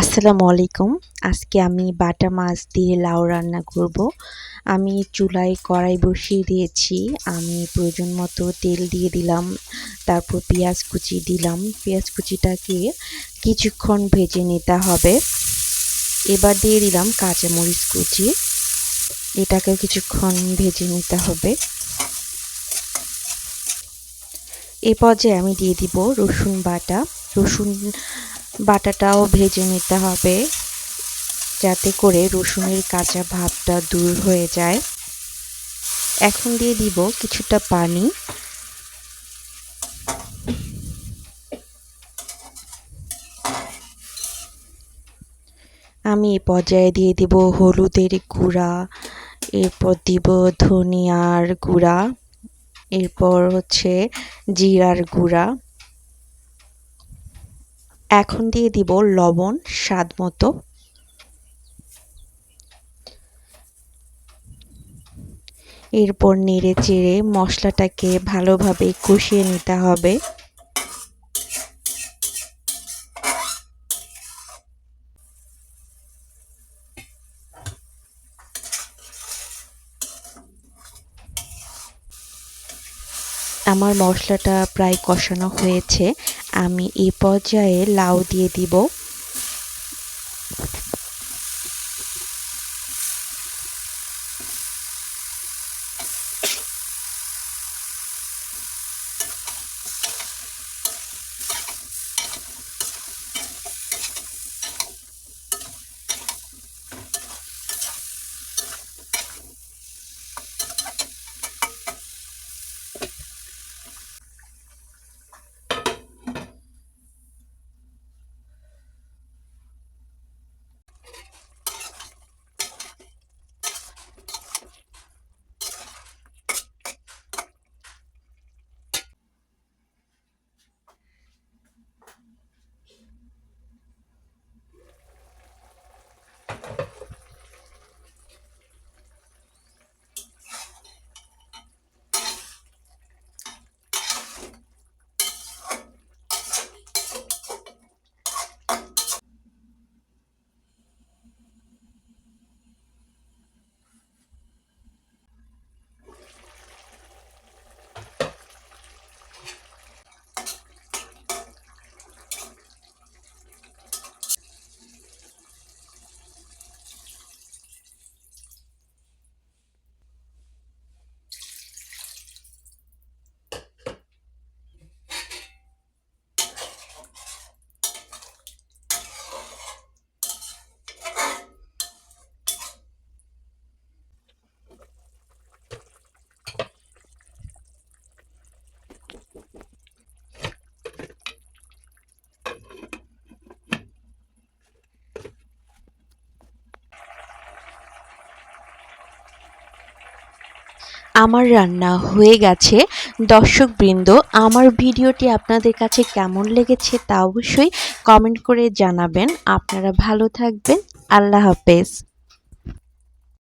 আসসালামু আলাইকুম। আজকে আমি বাটা মাছ দিয়ে লাউ রান্না করব। আমি চুলায় কড়াই বসিয়ে দিয়েছি। আমি প্রয়োজন মতো তেল দিয়ে দিলাম, তারপর পেঁয়াজ কুচি দিলাম। পেঁয়াজ কুচিটাকে কিছুক্ষণ ভেজে নিতে হবে। এবার দিয়ে দিলাম কাঁচামরিচ কুচি। এটাকে কিছুক্ষণ ভেজে নিতে হবে। এ পর্যায়ে আমি দিয়ে দিব রসুন বাটা। রসুন বাটাটাও ভেজে নিতে হবে যাতে করে রসুনের কাঁচা ভাবটা দূর হয়ে যায়। এখন দিয়ে দিব কিছুটা পানি। আমি এ পর্যায়ে দিয়ে দিব হলুদের গুঁড়া, এরপর দিব ধনিয়ার গুঁড়া, এরপর হচ্ছে জিরার গুঁড়া। এখন দিয়ে দিব লবণ, স্বাদ মতো। এরপর নেড়ে চেড়ে মশলাটাকে ভালোভাবে কষিয়ে নিতে হবে। আমার মশলাটা প্রায় কষানো হয়েছে। আমি এই পর্যায়ে লাউ দিয়ে দিব। আমার রান্না হয়ে গেছে। দর্শকবৃন্দ, আমার ভিডিওটি আপনাদের কাছে কেমন লেগেছে তা অবশ্যই কমেন্ট করে জানাবেন। আপনারা ভালো থাকবেন। আল্লাহ হাফেজ।